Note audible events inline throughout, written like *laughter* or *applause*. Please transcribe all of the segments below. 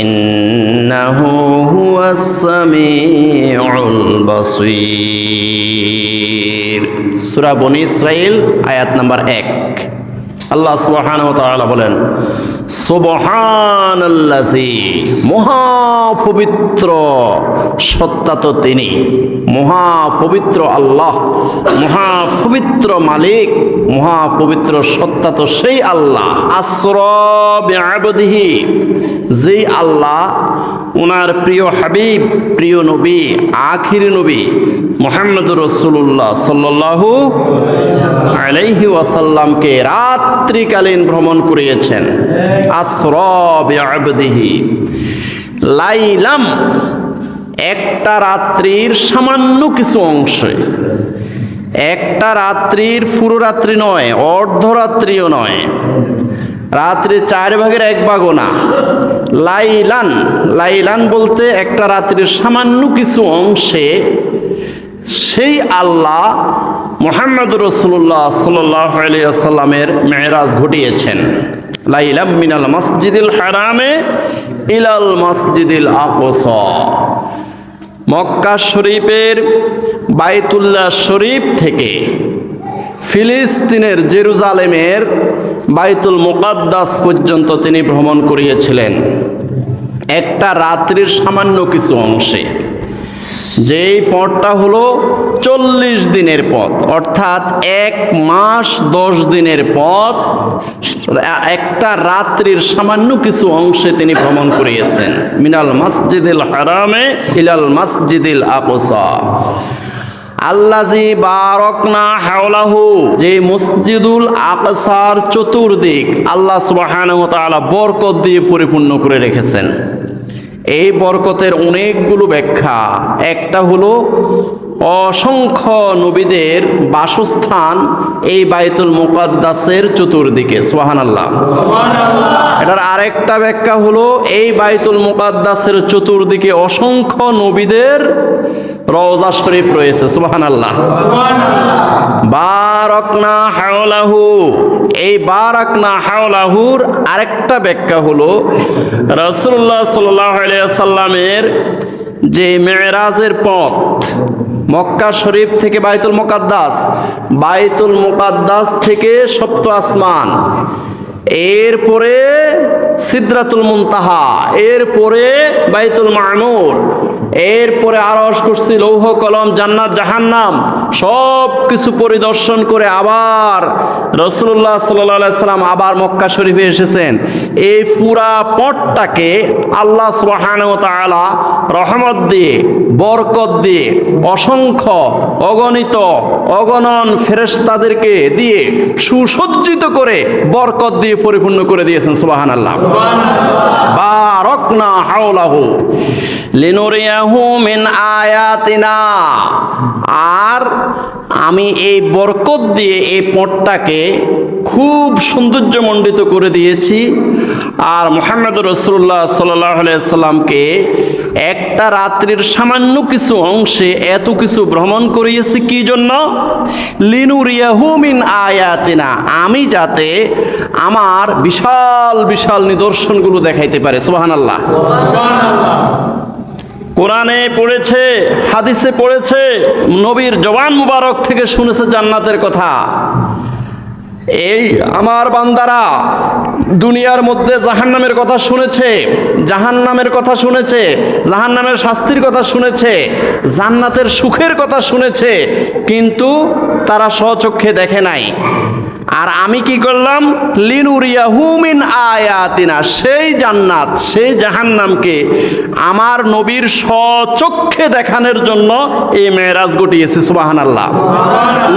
إنه هو السميع البصير সূরা বনি ইসরাইল আয়াত নাম্বার এক আল্লাহ সুবহানাহু ওয়া তাআলা বলেন সুবহানাল্লাযী মহাপবিত্র সত্তা তো তিনি মহাপবিত্র আল্লাহ, মহাপবিত্র মালিক, মহাপবিত্র সত্তা তো সেই আল্লাহ। আশ্রবিহি যেই আল্লাহ ওনার প্রিয় হাবিব, প্রিয় নবী, আখির নবী মোহাম্মদ রসুল্লাহ সাল্লাল্লাহু আলাইহি ওয়াসাল্লামকে রাত্রিকালীন ভ্রমণ করিয়েছেন। আশ্রবিহি লাইলাম একটা রাত্রির সামান্য কিছু অংশে একটা রাত্রির পুরো রাত্রি নয়, অর্ধরাত্রিও নয়। রাত্রি চার ভাগের এক ভাগও না। লাইলান লাইলান বলতে একটা রাত্রির সামান্য কিছু অংশে সেই আল্লাহ মোহাম্মদ রসুল্লাহ সাল্লামের মেয়েরাজ ঘটিয়েছেন। লাইলাম মিনাল মসজিদুল হারামে ইলাল মসজিদুল আকস মক্কা শরীফের বাইতুল্লাহ শরীফ থেকে ফিলিস্তিনের জেরুজালেমের বাইতুল মোকাদ্দাস পর্যন্ত তিনি ভ্রমণ করিয়েছিলেন। একটা রাত্রির সামান্য কিছু অংশে। যেই পথটা হলো চল্লিশ দিনের পথ, অর্থাৎ এক মাস দশ দিনের পথ, একটা রাত্রির সামান্য কিছু অংশে তিনি ভ্রমণ করিয়েছেন। মিনাল মসজিদুল হারামে ইলাল মসজিদুল আকসা। আল্লাজি বারকনা হাওলাহু যে মসজিদুল আকসার চতুর্দিক আল্লাহ সুবহানাহু বরকত দিয়ে পরিপূর্ণ করে রেখেছেন। এই বরকতের অনেকগুলো ব্যাখ্যা। একটা হলো অসংখ্য নবীদের বাসস্থান এই বায়তুল মুকাদ্দাসের চতুর্দিকে। সোহান আল্লাহ আরেকটা ব্যাখ্যা হলো, এই বাইতুল মুকাদ্দাসের চতুর্দিকে অসংখ্য নবীদের রওজা শরীফ রয়েছে সুবাহান আল্লাহ বারকনা হাওলাহু। এই বারাকনা হাওলাহুর আরেকটা ব্যাখ্যা হলো রসুল্লাহ সাল্লাহ সাল্লামের যে মেয়েরাজের পথ, মক্কা শরীফ থেকে বাইতুল মোকাদ্দাস বাইতুল মোকাদ্দাস থেকে সপ্ত আসমান। এরপরে সিদ্রাতুল মুনতাহা, এরপরে বাইতুল মামুর, এরপরে আরস করছি লৌহ কলম, জান্নাত, জাহান্নাম সব কিছু পরিদর্শন করে আবার রসুল্লাহ সাল্লাহ সাল্লাম আবার মক্কা শরীফে এসেছেন। এই পুরা পথটাকে আল্লাহ সুবহান তাআলা রহমত দিয়ে, বরকত দিয়ে, অসংখ্য, অগণিত অগণন ফেরেশতাদেরকে দিয়ে সুসজ্জিত করে বরকত দিয়ে পরিপূর্ণ করে দিয়েছেন সুবাহান আল্লাহ বারকনা হাওলাহু লিনুরিয়াহু মিন আয়াতিনা। আর আমি এই বরকত দিয়ে এই পথটাকে খুব সৌন্দর্যমণ্ডিত করে দিয়েছি। আর মোহাম্মদ রসুল্লাহ সাল্লামকে একটা রাত্রির সামান্য কিছু অংশে এত কিছু ভ্রমণ করিয়েছি কি জন্য? লিনুরিয়াহু মিন আয়াতিনা, আমি যাতে আমার বিশাল বিশাল নিদর্শনগুলো দেখাইতে পারে। সুবাহান আল্লাহ কোরআনে পড়েছে, হাদিসে পড়েছে, নবীর জবান মুবারক থেকে শুনেছে জান্নাতের কথা। এই আমার বান্দারা দুনিয়ার মধ্যে জাহান নামের কথা শুনেছে জাহান নামের কথা শুনেছে জাহান নামের শাস্তির কথা শুনেছে, জান্নাতের সুখের কথা শুনেছে, কিন্তু তারা স্বচক্ষে দেখে নাই। আর আমি কি করলাম? লিনুরিয়া হুমিন আয়াতিনা, সেই জান্নাত, সেই জাহান্নামকে আমার নবীর স্বচক্ষে দেখানোর জন্য এই মেয়েরাজ ঘটিয়েছে সুবাহান আল্লাহ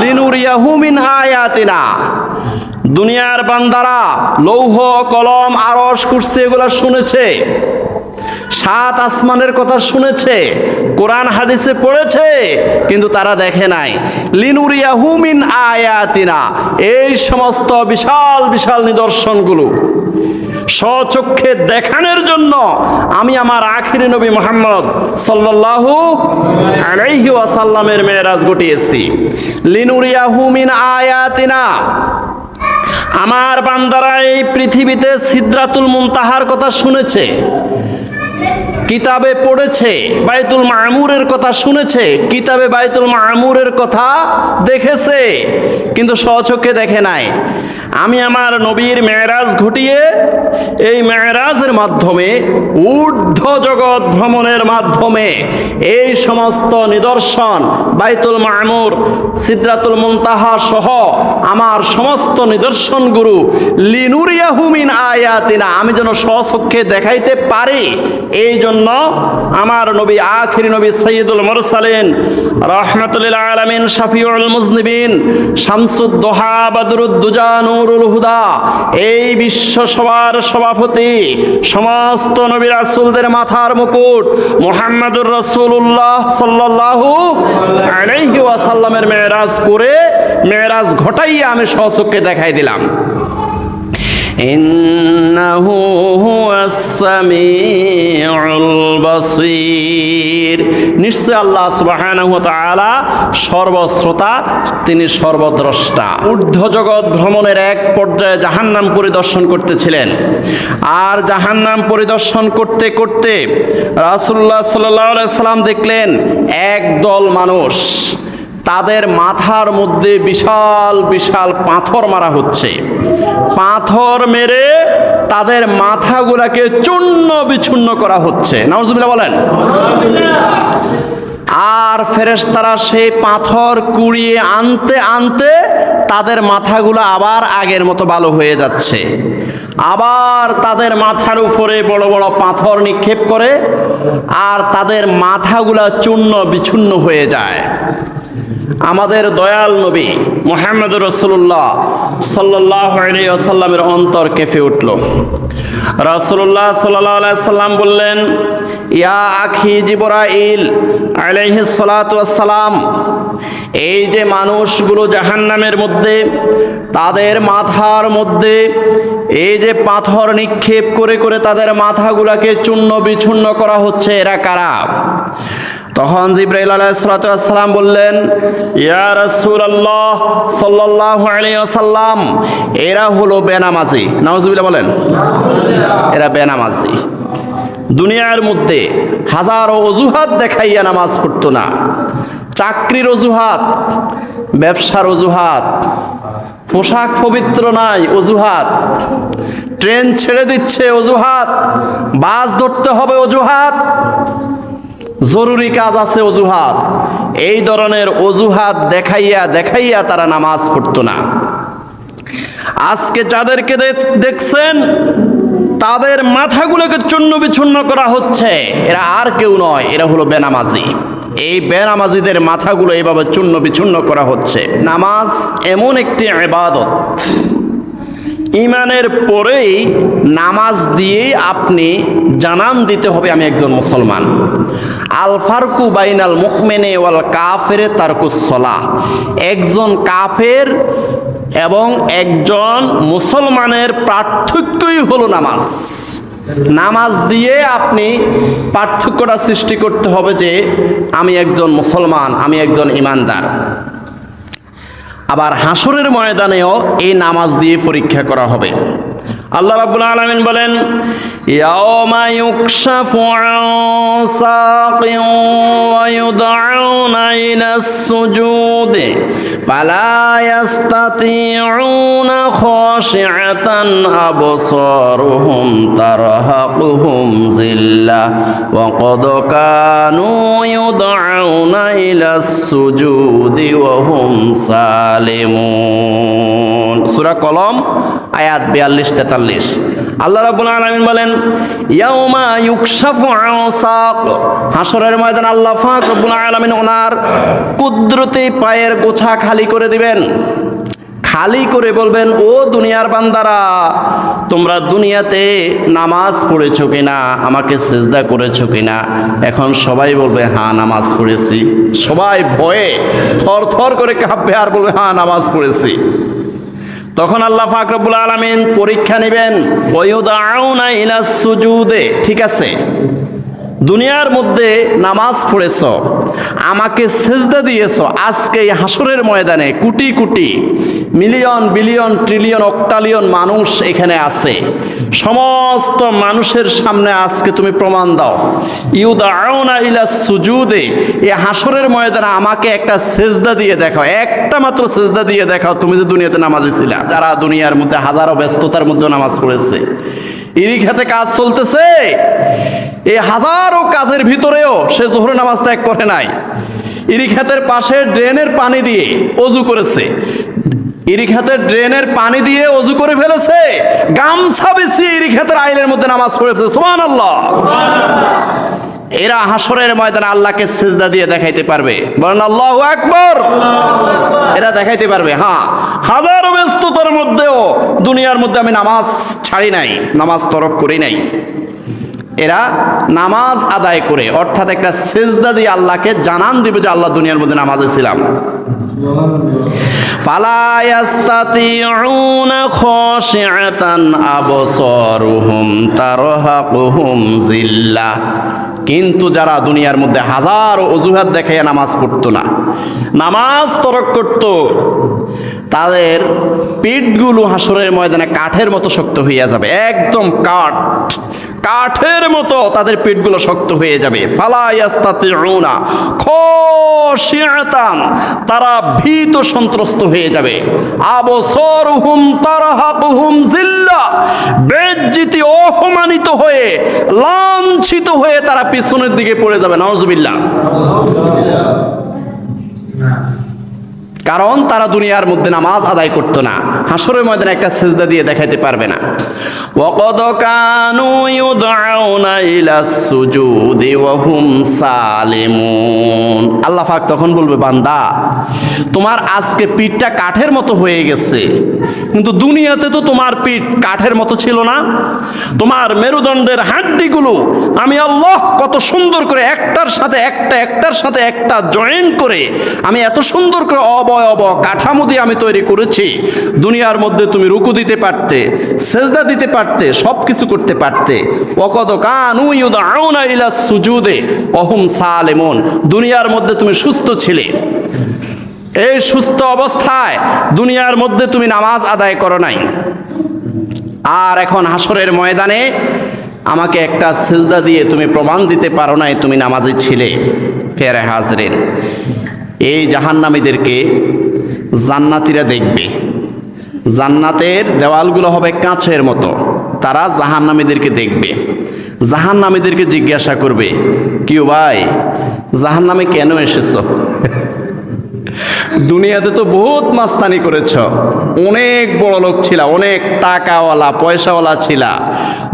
লিনুরিয়া হুমিন আয়াতিনা। দুনিয়ার বান্দারা লৌহ, কলম আরস কুরসি এগুলো শুনেছে। সাত আসমানের কথা শুনেছে, কোরআন হাদিসে পড়েছে, কিন্তু তারা দেখে নাই। লিনুরিয়াহু মিন আয়াতিনা, এই সমস্ত বিশাল বিশাল নিদর্শনগুলো স্বচক্ষে দেখানোর জন্য আমি আমার আখিরি নবী মোহাম্মদ সাল্লাল্লাহু আলাইহি ওয়াসাল্লামের মেয়েরাজ ঘটিয়েছি লিনুরিয়াহু মিন আয়াতিনা, আমার বান্দারা এই পৃথিবীতে সিদ্রাতুল মুনতাহার কথা শুনেছে। কিতাবে পড়েছে, বাইতুল মামুরের কথা শুনেছে, কিতাবে বাইতুল মামুরের কথা দেখেছে, কিন্তু স্বচক্ষে দেখে নাই। আমি আমার নবীর মেয়েরাজ ঘটিয়ে এই মেয়েরাজের মাধ্যমে ঊর্ধ্ব জগৎ ভ্রমণের মাধ্যমে এই সমস্ত নিদর্শন বাইতুল মামুর, সিদ্রাতুল মুনতাহা সহ আমার সমস্ত নিদর্শন গুরু লিনুরিয়াহুমিন আয়াতিনা, আমি যেন স্বচক্ষে দেখাইতে পারি। এই জন্য আমার নবী, আখিরি নবী সৈয়দুল মুরসালিন রহমতুল্লাহ আলমিন, শাফিউল মুজনিবিন শামসুদ্দোহা বাদরুদ্দুজা নুরুল হুদা, এই বিশ্বসভার সভাপতি সমস্ত নবী রাসূলদের মাথার মুকুট মোহাম্মদুর রাসূলুল্লাহ সাল্লাল্লাহু আলাইহি ওয়াসাল্লামের মেরাজ করে মেরাজ ঘটাইয়া আমি সচক্ষে দেখাই দিলাম। ইন্নাহু হুয়াস সামিউল বাসীর নিশ্চয় আল্লাহ সুবহানাহু ওয়া তাআলা সর্বশ্রোতা, তিনি সর্বদ্রষ্টা। ঊর্ধ্ব জগৎ ভ্রমণের এক পর্যায়ে জাহান্নাম পরিদর্শন করতেছিলেন। আর জাহান্নাম পরিদর্শন করতে করতে রাসূলুল্লাহ সাল্লাল্লাহু আলাইহি সাল্লাম দেখলেন একদল মানুষ। তাদের মাথার মধ্যে বিশাল বিশাল পাথর মারা হচ্ছে। পাথর মেরে তাদের মাথাগুলাকে চূর্ণ বিচ্ছুন্ন করা হচ্ছে। নাউজুবিল্লাহ বলেন। আর ফেরেশতারা সেই পাথর কুড়িয়ে আনতে আনতে তাদের মাথাগুলো আবার আগের মতো ভালো হয়ে যাচ্ছে। আবার তাদের মাথার উপরে বড় বড় পাথর নিক্ষেপ করে আর তাদের মাথাগুলা চূর্ণ বিচ্ছুন্ন হয়ে যায়। আমাদের দয়াল নবী মোহাম্মদ রসুল্লাহ সাল্লাহ অন্তর কেঁপে উঠল। রসুল্লাহ সাল্লাহ সাল্লাম বললেন, ইয়া আখি জিবরাইল আলাইহি সালাম এই যে মানুষগুলো জাহান্নামের মধ্যে, তাদের মাথার মধ্যে, এই যে পাথর নিক্ষেপ করে করে তাদের মাথাগুলাকে চূর্ণ বিচ্ছুন্ন করা হচ্ছে, এরা কারা? তখন জিব্রাইল আলাইসালাম বললেন, ইয়া রাসূলুল্লাহ সাল্লাল্লাহু আলাইহি ওয়াসাল্লাম, এরা হলো বেনামাজি। নাউজুবিল্লাহ বলেন, এরা বেনামাজি। দুনিয়ার মধ্যে হাজারো অজুহাত দেখাইয়া নামাজ পড়তো না। চাকরির অজুহাত, ব্যবসার অজুহাত, পোশাক পবিত্র নাই, অজুহাত। ট্রেন ছেড়ে দিচ্ছে, অজুহাত। বাস ধরতে হবে, অজুহাত। জরুরি কাজ আছে অজুহাত। এই ধরনের অজুহাত দেখাইয়া দেখাইয়া তারা নামাজ পড়তো না। আজকে যাদেরকে দেখ- দেখছেন, তাদের মাথাগুলোকে চূর্ণ বিচ্ছুন্ন করা হচ্ছে। এরা আর কেউ নয়, এরা হলো বেনামাজি। এই বেনামাজিদের মাথাগুলো এভাবে চূর্ণ বিচ্ছন্ন করা হচ্ছে। নামাজ এমন একটি ইবাদত। ইমানের পরেই নামাজ দিয়ে আপনি জানান দিতে হবে আমি একজন মুসলমান। আল ফারকু বাইনাল মুকমেনে ওয়াল কাফেরে তারকুসলা একজন কাফের এবং একজন মুসলমানের পার্থক্যই হলো নামাজ। নামাজ দিয়ে আপনি পার্থক্যটা সৃষ্টি করতে হবে যে আমি একজন মুসলমান, আমি একজন ইমানদার। আবার হাসরের ময়দানেও এই নামাজ দিয়ে পরীক্ষা করা হবে। আল্লাহ রাব্বুল আলামিন বলেন, ইয়াওমা ইউকশাফু আন সাকিন ওয়া ইউদআউনা ইলাস সুজুদ, ফালা ইয়াস্তাতিউনা খাশিআতান আবসারুহুম তারহাকুহুম কলম আয়াত 42 43 আল্লাহ রাব্বুল আলামিন বলেন হাসরের ময়দান আল্লাহ পাক রব্বুল আলামিন ওনার কুদরতি পায়ের গোছা খালি করে দিবেন। খালি করে বলবেন, ও দুনিয়ার বান্দারা, তোমরা দুনিয়াতে নামাজ পড়েছো কিনা? আমাকে সেজদা করেছ কিনা? এখন সবাই বলবে হ্যাঁ নামাজ পড়েছি। সবাই ভয়ে থর থর করে কাঁপবে আর বলবে হ্যাঁ নামাজ পড়েছি। তখন আল্লাহ ফাকরবুল আলমিন পরীক্ষা নেবেন ঠিক আছে? দুনিয়ার মধ্যে নামাজ পড়েছ, আমাকে সেজদা দিয়েছ, আজকে এই হাসরের ময়দানে কুটি কুটি, মিলিয়ন, বিলিয়ন, ট্রিলিয়ন, অক্টালিয়ন মানুষ এখানে আছে। সমস্ত মানুষের সামনে আজকে তুমি প্রমাণ দাও। ইউদাউনা ইলা সুজুদে এই হাসরের ময়দানে আমাকে একটা সেজদা দিয়ে দেখাও, একটা মাত্র সেজদা দিয়ে দেখাও, তুমি যে দুনিয়াতে নামাজে ছিলা। যারা দুনিয়ার মধ্যে হাজারো ব্যস্ততার মধ্যে নামাজ পড়েছে। ইরি খেতে কাজ চলতেছে। এই হাজারো কাজের ভিতরেও সে জোহর নামাজ ত্যাগ করে নাই। ইরি খেতের পাশে ড্রেনের পানি দিয়ে অজু করেছে। ইরি খেতের ড্রেনের পানি দিয়ে অজু করে ফেলেছে। গামছা বেশি ইরি খেতের আইনের মধ্যে নামাজ পড়েছে সুমান আল্লাহ এরা হাসরের ময়দানে আল্লাহকে সেজদা দিয়ে দেখাইতে পারবে। বলেন, আল্লাহ আকবর। এরা দেখাইতে পারবে হ্যাঁ। হাজারো ব্যস্ততার মধ্যেও দুনিয়ার মধ্যে আমি নামাজ ছাড়ি নাই, নামাজ তরক করি নাই। এরা নামাজ আদায় করে, অর্থাৎ একটা সেজদা দিয়ে আল্লাহকে জানান দিবে যে আল্লাহ দুনিয়ার মধ্যে নামাজে ছিলাম। কিন্তু যারা দুনিয়ার মধ্যে হাজার অজুহাত দেখাইয়া নামাজ পড়তো না, নামাজ তরক করত তাদের পিঠগুলো হাসরের ময়দানে কাঠের মতো শক্ত হইয়া যাবে। একদম কাঠ, কাঠের মতো তাদের পিঠগুলো শক্ত হয়ে যাবে। তারা ভীত সন্ত্রস্ত হয়ে যাবে। আবসরহুম তারহাকুহুম জিল্লা, বেজ্জিতি অপমানিত হয়ে, লাঞ্ছিত হয়ে তারা পিছনের দিকে পড়ে যাবে। নওয়াজবিল্লাহ কারণ তারা দুনিয়ার মধ্যে নামাজ আদায় করতো না। হাসরের ময়দানে একটা সেজদা দিয়ে দেখাইতে পারবে না। কানু ইউদআউনা ইলা সুজুদি ওয়া হুম সালিমুন। আল্লাহ পাক তখন বলবে, বান্দা, তোমার আজকে পিঠটা কাঠের মতো হয়ে গেছে, কিন্তু দুনিয়াতে তো তোমার পিঠ কাঠের মতো ছিল না। তোমার মেরুদণ্ডের হাড্ডিগুলো আমি আল্লাহ কত সুন্দর করে একটার সাথে একটা, একটার সাথে একটা জয়েন করে আমি এত সুন্দর করে অবয়ব কাঠামো দিয়ে আমি তৈরি করেছি। দুনিয়ার মধ্যে তুমি রুকু দিতে পারতে, সেজদা দিতে পারতে সব কিছু করতে পারতে। অকদ কানু ইউদাউনা ইলা সুজুদে অহুম সালেমন। দুনিয়ার মধ্যে তুমি সুস্থ ছিলে। এই সুস্থ অবস্থায় দুনিয়ার মধ্যে তুমি নামাজ আদায় করো নাই। আর এখন হাসরের ময়দানে আমাকে একটা সেজদা দিয়ে তুমি প্রমাণ দিতে পারো নাই তুমি নামাজে ছিলে। ফেরে হাজরেন এই জাহান্নামীদেরকে জান্নাতিরা দেখবে। জান্নাতের দেওয়ালগুলো হবে কাঁচের মতো। তারা জাহান্নামীদেরকে দেখবে। জাহান্নামীদেরকে জিজ্ঞাসা করবে কিউ ভাই, জাহান্নামে কেন এসেছ? *laughs* দুনিয়াতে তো বহুত মাস্তানি করেছ। অনেক বড় লোক ছিলা, অনেক টাকাওয়ালা, পয়সাওয়ালা ছিলা।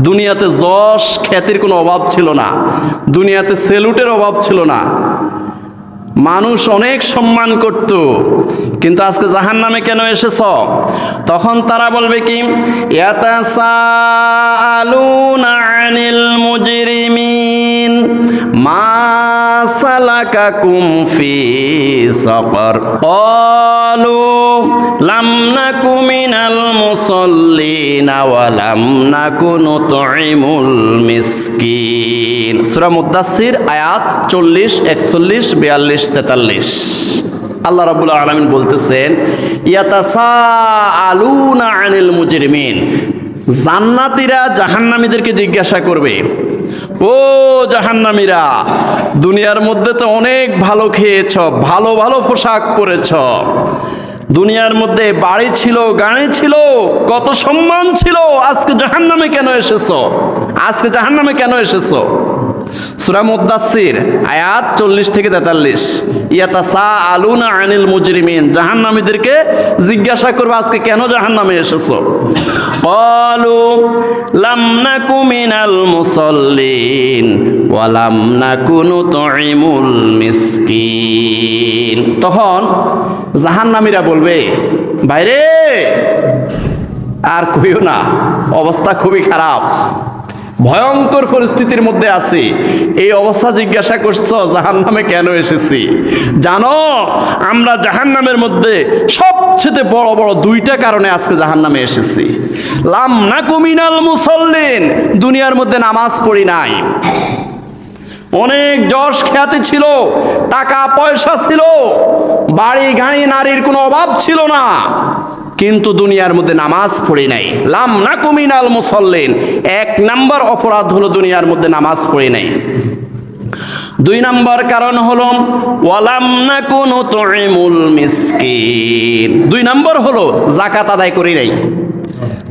দুনিয়াতে যশ, খ্যাতির কোনো অভাব ছিল না। দুনিয়াতে সেলুটের অভাব ছিল না। মানুষ অনেক সম্মান করত, কিন্তু আজকে জাহান নামে কেন এসেছ? তখন তারা বলবে কি? ইয়াতাসাআলুনা আনিল মুজরিমিন, মা সালাকাকুম ফি সাকার। ক্বালু লাম ওয়া লাম নাকু নুতঈমুল মিসকিন। সূরা মুদাসসির, আয়াত 40 41 42 43 আল্লাহ আলামিন বলতেছেন আনিল জান্নাতীরা জাহান্নামীদেরকে জিজ্ঞাসা করবে, ও জাহান্নামীরা, দুনিয়ার মধ্যে তো অনেক ভালো খেয়েছ, ভালো ভালো পোশাক পরেছ দুনিয়ার মধ্যে বাড়ি ছিল, গাড়ি ছিল, কত সম্মান ছিল। আজকে জাহান্নামে কেন এসেছ? আজকে জাহান্নামে কেন এসেছ? সুরা মুদাসির আয়াত চল্লিশ থেকে তেতাল্লিশ। ইয়াতা সা আলুনা আনিল মুজরিমিন। জাহান্নামীদেরকে জিজ্ঞাসা করবে, আজকে কেন জাহান্নামে এসেছ? বলু লাম নাকু মিনাল মুসল্লিন ওয়ালাম নাকুনু তুইমুল মিসকিন। তখন জাহান্নামীরা বলবে বাইরে আর কইও না, অবস্থা খুবই খারাপ। ভয়ঙ্কর পরিস্থিতির মধ্যে আছি। এই অবস্থা জিজ্ঞাসা করছ জাহান নামে কেন এসেছি? জানো, আমরা জাহান নামের মধ্যে সবচেয়ে বড় বড় দুইটা কারণে আজকে জাহান নামে এসেছি। লাম না কুমিনাল মুসল্লিন, দুনিয়ার মধ্যে নামাজ পড়ি নাই। অনেক যশ খ্যাতি ছিল, টাকা পয়সা ছিল বাড়ি গাড়ি নারীর কোনো অভাব ছিল না। কিন্তু দুনিয়ার মধ্যে নামাজ পড়ি নাই। লাম না কুমিনাল মুসল্লিন। এক নাম্বার অপরাধ হলো দুনিয়ার মধ্যে নামাজ পড়ি নাই। দুই নাম্বার কারণ হলো, ওয়ালাম না কোন তরিমুল মিসকিন। দুই নাম্বার হলো জাকাত আদায় করি নাই।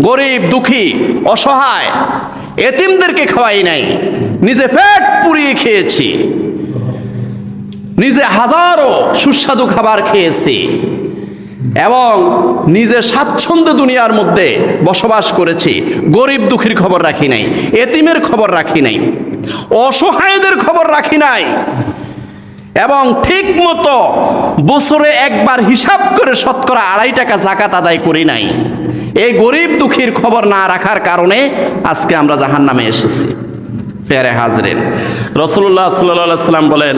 গরিব, দুঃখী, অসহায়, এতিমদেরকে খাওয়াই নাই। নিজে পেট পুড়িয়ে খেয়েছি। নিজে হাজারো সুস্বাদু খাবার খেয়েছি। এবং নিজে স্বাচ্ছন্দ্য দুনিয়ার মধ্যে বসবাস করেছি। গরিব দুঃখীর খবর রাখি নাই, এতিমের খবর রাখি নাই, অসহায়দের খবর রাখি নাই। এবং ঠিক মতো বছরে একবার হিসাব করে শতকরা আড়াই টাকা জাকাত আদায় করি নাই। এই গরিব দুঃখীর খবর না রাখার কারণে আজকে আমরা জাহান নামে এসেছি। পেয়ারে হাজরেন রসুল্লাহ সাল্লাহ সাল্লাম বলেন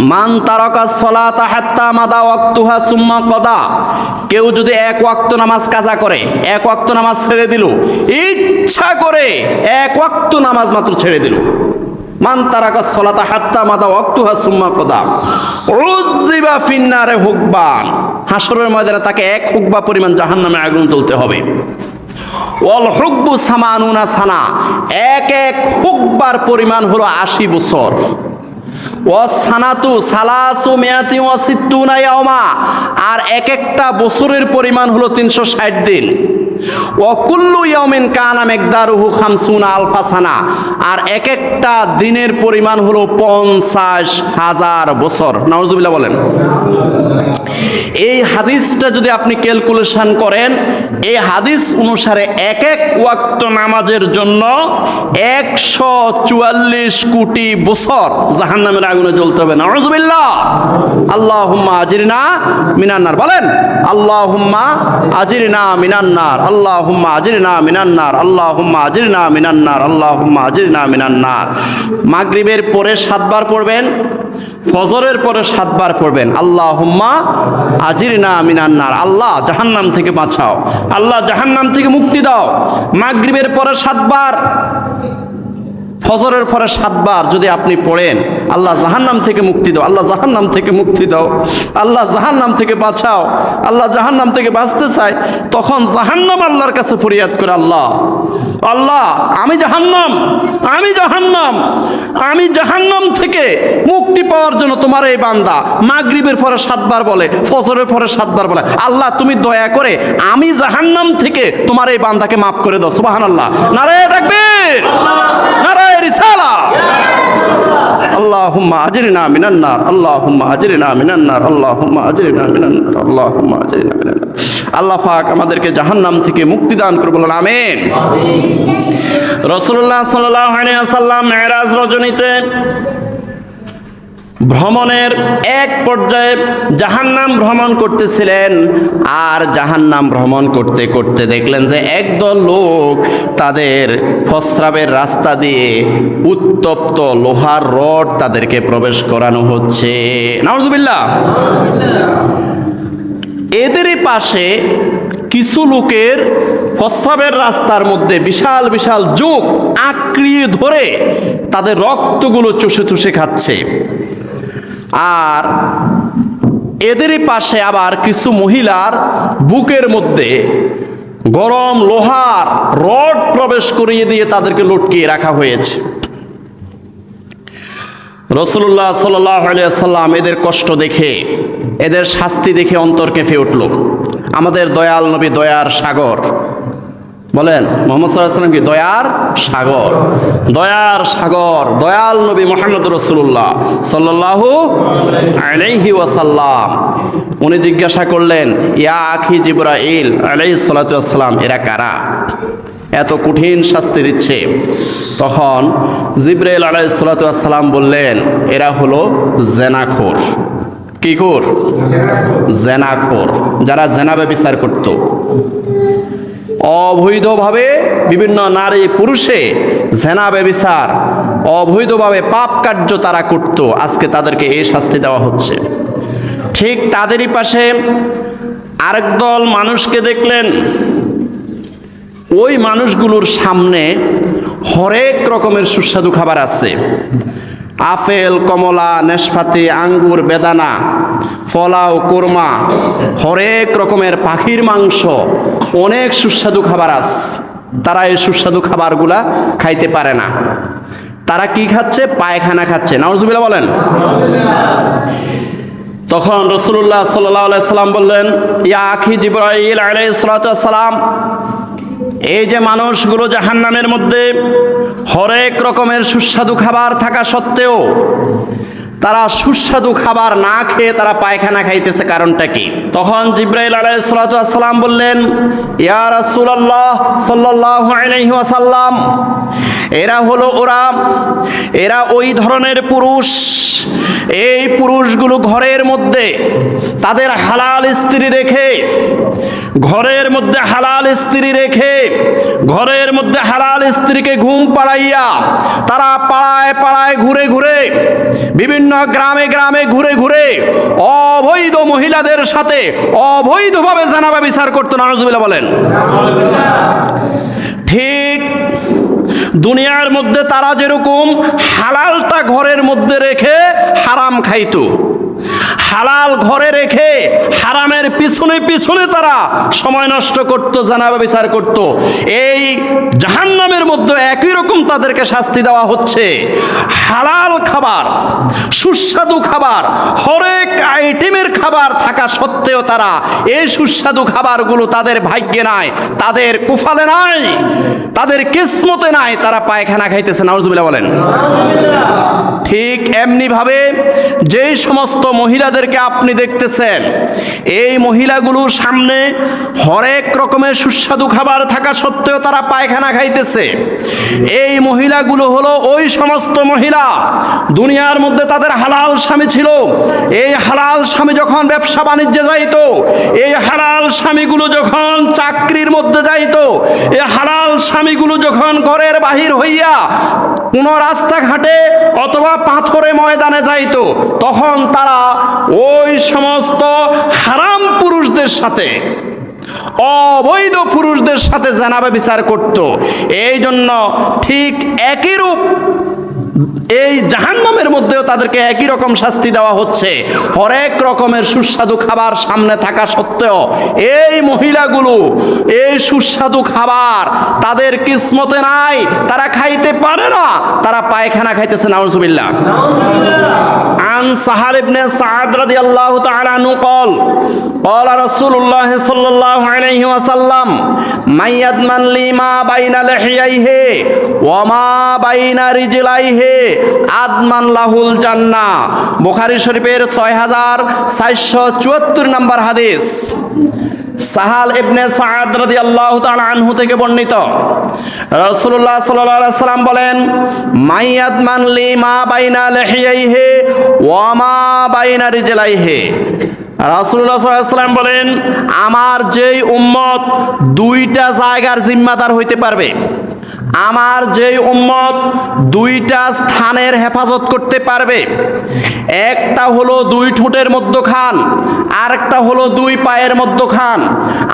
মান তারকা সলাতা হাত্তা মাদা ওয়াক্তুহা সুম্মা কদা। কেউ যদি এক ওয়াক্ত নামাজ কাজা করে, এক ওয়াক্ত নামাজ ছেড়ে দিল, ইচ্ছা করে এক ওয়াক্ত নামাজ মাত্র ছেড়ে দিল। মান তারাকা সলাতা হাত্তা মাদা ওয়াক্তুহা সুম্মা কদা। উজ্জিবা ফিন্নারে হুকবান। হাসরের ময়দানে তাকে এক হুকবা পরিমাণ জাহান্নামে আগুন জ্বলতে হবে। ওয়াল হুকবু সামানুনা সানা। এক এক হুকবার পরিমাণ হলো আশি বছর। মেয়াতি আর এক একটা বছরের পরিমাণ হলো তিনশো ষাট দিন। ওয়াকুল্লু ইয়াউমিন কানা মেকদারুহু খামসুনা আলফা সানা আর এক একটা দিনের পরিমাণ হলো পঞ্চাশ হাজার বছর। নাউজুবিল্লাহ বলেন। এই হাদিসটা যদি আপনি ক্যালকুলেশন করেন, এই হাদিস অনুসারে এক এক ওয়াক্ত নামাজের জন্য একশো চুয়াল্লিশ কোটি বছর জাহান নামের আগুনে জ্বলতে হবে। নজবিল্লা আল্লাহ আজিরিনা মিনান্নার। বলেন আল্লাহ আজিরিনা মিনান্নার। আল্লাহ হুম্মা আজিরিনা মিনান্নার আল্লাহ হুম্মা আজিরিনা মিনান্নার আল্লাহ হুম্মা আজিরিনা মিনান্নার। মাগরিবের পরে সাতবার পড়বেন, ফজরের পরে সাতবার পড়বেন। আল্লাহ হুম্মা আজির না মিনান্নার, আল্লাহ জাহান্নাম থেকে বাঁচাও, আল্লাহ জাহান্নাম থেকে মুক্তি দাও। মাগরিবের পরে সাতবার। ফজরের পরে সাতবার যদি আপনি পড়েন, আল্লাহ জাহান্নাম থেকে মুক্তি দাও, আল্লাহ জাহান্নাম থেকে মুক্তি দাও, আল্লাহ জাহান্নাম থেকে বাঁচাও, আল্লাহ জাহান্নাম থেকে বাঁচতে চাই তখন জাহান্নাম আল্লাহর কাছে ফরিয়াদ করে, আল্লাহ আল্লাহ, আমি জাহান্নাম আমি জাহান্নাম আমি জাহান্নাম থেকে মুক্তি পাওয়ার জন্য তোমার এই বান্দা মাগরিবের পরে সাতবার বলে, ফজরের পরে সাতবার বলে, আল্লাহ, তুমি দয়া করে আমি জাহান্নাম থেকে তোমার এই বান্দাকে মাফ করে দাও আল্লাহ সুবহানাল্লাহ। নারায়ে তাকবীর নারায়ে রিসালা اللهم اجرنا من النار اللهم اجرنا من النار اللهم اجرنا من النار اللهم اجرنا من النار আল্লাহ পাক আমাদেরকে জাহান্নাম থেকে মুক্তি দান করে বলেন আমিন রাসূলুল্লাহ সাল্লাল্লাহু আলাইহি ওয়াসাল্লাম মেরাজ রজনীতে ভ্রমণের এক পর্যায়ে জাহান্নাম ভ্রমণ করতেছিলেন। আর জাহান্নাম ভ্রমণ করতে করতে দেখলেন যে একদল লোক তাদের ফস্রাবের রাস্তা দিয়ে উত্তপ্ত লোহার রড তাদেরকে প্রবেশ করানো হচ্ছে। নাউজুবিল্লাহ। এদেরই পাশে কিছু লোকের প্রস্রাবের রাস্তার মধ্যে বিশাল বিশাল যোগ আঁকড়িয়ে ধরে তাদের রক্তগুলো চুষে চুষে খাচ্ছে। আর এদেরই পাশে আবার কিছু মহিলার বুকের মধ্যে গরম লোহার রড প্রবেশ করিয়ে দিয়ে তাদেরকে লটকিয়ে রাখা হয়েছে। রসুল্লাহ সাল্লাম এদের কষ্ট দেখে, এদের শাস্তি দেখে অন্তর কেঁপে উঠল। আমাদের দয়াল নবী দয়ার সাগর। বলেন, মোহাম্মদ সাল্লাহ কি দয়ার সাগর? দয়ার সাগর, দয়াল নবী মোহাম্মদ রসুল্লাহ সাল্লাল্লাহু আলাইহি ওয়াসাল্লাম। উনি জিজ্ঞাসা করলেন, ইয়া আখি জিব্রাইল আলাইহি সালাতু ওয়াসসালাম এরা কারা? এত কঠিন শাস্তি দিচ্ছে। তখন জিব্রাইল আলাই ওয়াসসালাম বললেন, এরা হলো জেনাখোর। কি খোর? জেনাখোর। যারা জেনাবে বিচার করত। অবৈধভাবে বিভিন্ন নারী পুরুষে জেনা ব্যবিচার, অবৈধভাবে পাপ কার্য তারা করত। আজকে তাদেরকে এই শাস্তি দেওয়া হচ্ছে। ঠিক তাদেরই পাশে আরেক দল মানুষকে দেখলেন। ওই মানুষগুলোর সামনে হরেক রকমের সুস্বাদু খাবার আছে। আপেল, কমলা নেশপাতি আঙ্গুর, বেদানা ফলাও কোরমা, হরেক রকমের পাখির মাংস, অনেক সুস্বাদু খাবার আছে তারা এই সুস্বাদু খাবারগুলা খাইতে পারে না। তারা কি খাচ্ছে? পায়খানা খাচ্ছে। নাউজুবিল্লাহ বলেন। তখন রসুল্লাহ সাল্লাহ সাল্লাম বললেন, ইয়া আখি জিব্রাইল আলাইসালাম এই যে মানুষগুলো জাহান্নামের মধ্যে হরেক রকমের সুস্বাদু খাবার থাকা সত্ত্বেও তারা সুস্বাদু খাবার না খেয়ে তারা পায়খানা খাইতেছে কারণটা কি? তখন জিব্রাইল আলাইসালাম বললেন, ইয়া রাসূলুল্লাহ সাল্লাল্লাহু আলাইহি ওয়াসাল্লাম, এরা হলো ওরা, এরা ওই ধরনের পুরুষ, এই পুরুষগুলো ঘরের মধ্যে তাদের হালাল স্ত্রী রেখে, ঘরের মধ্যে হালাল স্ত্রী রেখে, ঘরের মধ্যে হালাল স্ত্রীকে ঘুম পাড়াইয়া তারা পাড়ায় পাড়ায় ঘুরে ঘুরে বিভিন্ন গ্রামে গ্রামে ঘুরে ঘুরে অবৈধ মহিলাদের সাথে অবৈধভাবে জানাবা বিচার করতো নারজুবিল্লা বলেন। ঠিক দুনিয়ার মধ্যে তারা যেরকম হালালটা ঘরের মধ্যে রেখে হারাম খাইত, হালাল ঘরে রেখে হারামের পিছনে পিছনে তারা সময় নষ্ট করত জানাবা বিচার করত, এই জাহান্নামের মধ্যে একই রকম তাদেরকে শাস্তি দেওয়া হচ্ছে। হালাল খাবার, সুস্বাদু খাবার, হরেক আইটেমের খাবার থাকা সত্ত্বেও তারা এই সুস্বাদু খাবারগুলো তাদের ভাগ্যে নাই, তাদের কুফালে নাই, তাদের কিসমতে নাই তারা পায়খানা খাইতেছে, নাউজুবিল্লাহ বলেন। ঠিক এমনি ভাবে যেই সমস্ত মহিলাদেরকে আপনি দেখতেছেন, এই মহিলাগুলোর সামনে হরেক রকমের সুস্বাদু খাবার থাকা সত্ত্বেও তারা পায়খানা খাইতেছে। এই মহিলাগুলো হলো ওই সমস্ত মহিলা, দুনিয়ার মধ্যে তাদের হালাল স্বামী ছিল। এই হালাল স্বামী যখন ব্যবসা বাণিজ্যে যাইত, এই হালাল স্বামীগুলো যখন চাকরির মধ্যে যাইত, এই হালাল স্বামীগুলো যখন ঘরের বাহির হইয়া কোনো রাস্তাঘাটে অথবা পাথরে ময়দানে যাইত, তখন তারা ওই সমস্ত হারাম পুরুষদের সাথে, অবৈধ পুরুষদের সাথে জানাবে বিচার করত। এই জন্য ঠিক একই রূপ এই জাহান্নামের মধ্যেও তাদেরকে একই রকম শাস্তি দেওয়া হচ্ছে। হরেক রকমের সুস্বাদু খাবার সামনে থাকা সত্ত্বেও এই মহিলাগুলো, এই সুস্বাদু খাবার তাদের কিসমতে নাই, তারা খাইতে পারে না, তারা পায়খানা খাইতেছে, নাউজুবিল্লাহ। عن سهل بن سعد رضي الله تعالى عنه قال قال رسول الله صلى الله عليه وسلم من يضمن لي ما بين لحييه وما بين رجليه আদমান লাহুল জান্না বুখারী শরীফের ছয় হাজার চারশো চুয়াত্তর নম্বর হাদিস সাহাল ইবনে সাদ রাদিয়াল্লাহু তাআলা আনহু থেকে বর্ণিত আলাইহি সাল্লাম বলেন মাইয়াত মানলি মা বাইনা লিহিয়াইহি ওয়া মা বাইনা রিজলাইহি। সাল্লাল্লাহু সাল্লাম বলেন, আমার যেই উম্মত দুইটা জায়গার জিম্মাদার হইতে পারবে। আমার যেই উম্মত দুইটা স্থানের হেফাজত করতে পারবে। একটা হলো দুই ঠোঁটের মধ্যখান, আরেকটা হলো দুই পায়ের মধ্যখান।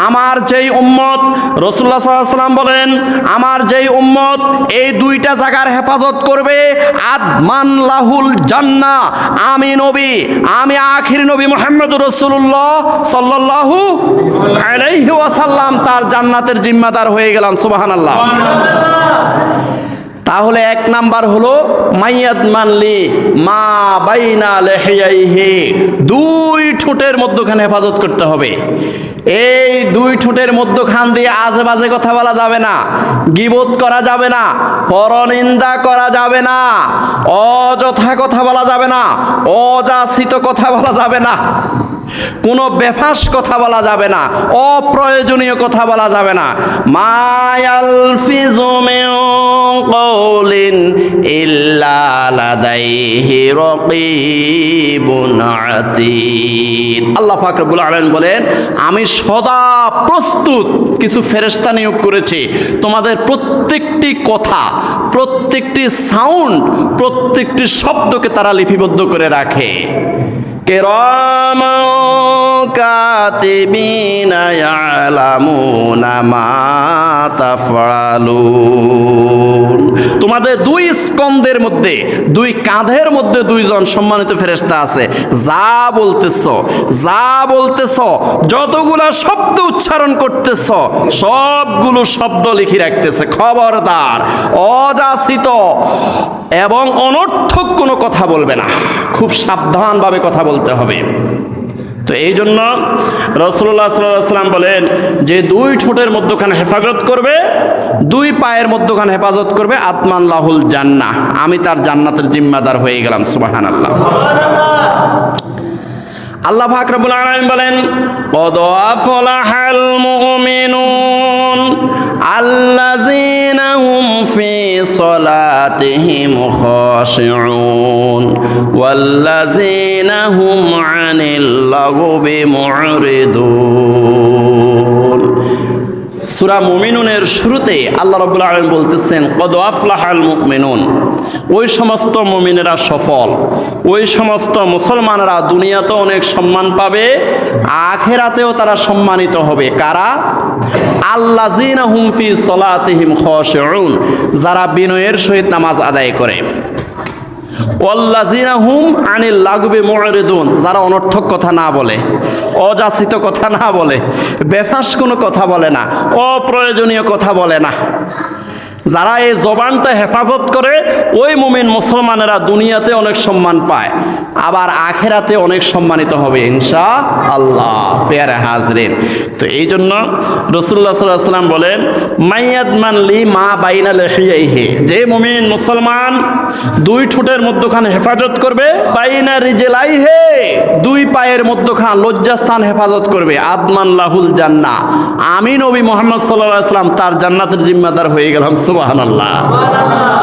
আমার যেই উম্মত রসুল্লাহ সাল্লাম বলেন, আমার যেই উম্মত এই দুইটা জায়গার হেফাজত করবে, আদমান লাহুল জান্না, আমি নবী, আমি আখির নবী মোহাম্মদ রসুল্লাহ সাল্লাল্লাহু আলাইহি ওয়াসাল্লাম, তার জান্নাতের জিম্মাদার হয়ে গেলাম, সুবহানাল্লাহ। তাহলে এক নাম্বার হলো মাইয়াদ মানলি মা বাইনা লেহাইহে দুই ঠোঁটের মধ্যখানে হেফাজত করতে হবে। এই দুই ঠোঁটের মধ্যখান দিয়ে আজে বাজে কথা বলা যাবে না গিবোধ করা যাবে না, পরনিন্দা করা যাবে না, অযথা কথা বলা যাবে না, অযাচিত কথা বলা যাবে না। কোনো বেফাস কথা বলা যাবে না, অপ্রয়োজনীয় কথা বলা যাবে না। মায়াল কৌলিন আল্লাহ পাক রব্বুল আলামিন বলেন, আমি সদা প্রস্তুত কিছু ফেরেশতা নিয়োগ করেছি। তোমাদের প্রত্যেকটি কথা, প্রত্যেকটি সাউন্ড, প্রত্যেকটি শব্দকে তারা লিপিবদ্ধ করে রাখে। কেরামা কাতিবিনা তোমাদের দুই স্কন্দের মধ্যে, দুই কাঁধের মধ্যে দুইজন সম্মানিত ফেরেশতা আছে। যা বলতেছ যা বলতেছ, যতগুলা শব্দ উচ্চারণ করতেছ, সবগুলো শব্দ লিখে রাখতেছে। খবরদার, অযাচিত এবং অনর্থক কোনো কথা বলবে না। খুব সাবধানভাবে কথা বলতে হবে। তো এই জন্য রসুল্লাহ সাল্লাম বলেন, যে দুই ঠোঁটের মধ্যখানে হেফাজত করবে, দুই পায়ের মধ্যখানে হেফাজত করবে আত্মান লাহুল জান্না আমি তার জান্নাতের জিম্মাদার হয়ে গেলাম সুবাহান আল্লাহ আল্লাহ ফাকরবুল আলম বলেন, কদ আফলাহাল মুমিনুন। আল্লাযীনা হুম ফি সলাতিহিম খাশিউন ওয়াল্লাযীনা হুম আনিল লাগবি মুরিদুন সুরা মুমিনুনের শুরুতে আল্লাহ রবুল্লা আলম বলতেছেন, কদ আফলাহাল মুমিনুন। ওই সমস্ত মুমিনেরা সফল, ওই সমস্ত মুসলমানরা দুনিয়াতে অনেক সম্মান পাবে, আখেরাতেও তারা সম্মানিত হবে। কারা? আল্লাহ হুমফি সলাতিহিম খশেউন, যারা বিনয়ের সহিত নামাজ আদায় করে। যারা অনর্থক কথা না বলে, অযাচিত কথা না বলে, বেফাস কোনো কথা বলে না, অপ্রয়োজনীয় কথা বলে না। যারা এই জবানটা হেফাজত করে, ওই মুমিন মুসলমানেরা দুনিয়াতে অনেক সম্মান পায়, আবার আখেরাতে অনেক সম্মানিত হবে ইনশা আল্লাহ পেয়ারে হাজরিন। তো এই জন্য রসুল্লাহ সাল্লাম বলেন মাইয়াদ মানলি মা বাইনা লেহিয়াইহে। যে মুমিন মুসলমান দুই ঠোঁটের মধ্যখান হেফাজত করবে, বাইনা রিজেলাইহে, দুই পায়ের মধ্যখান লজ্জাস্থান হেফাজত করবে, আদমান লাহুল জান্না আমি নবী মোহাম্মদ সাল্লাহ সাল্লাম তার জান্নাতের জিম্মাদার হয়ে গেলাম সুবাহান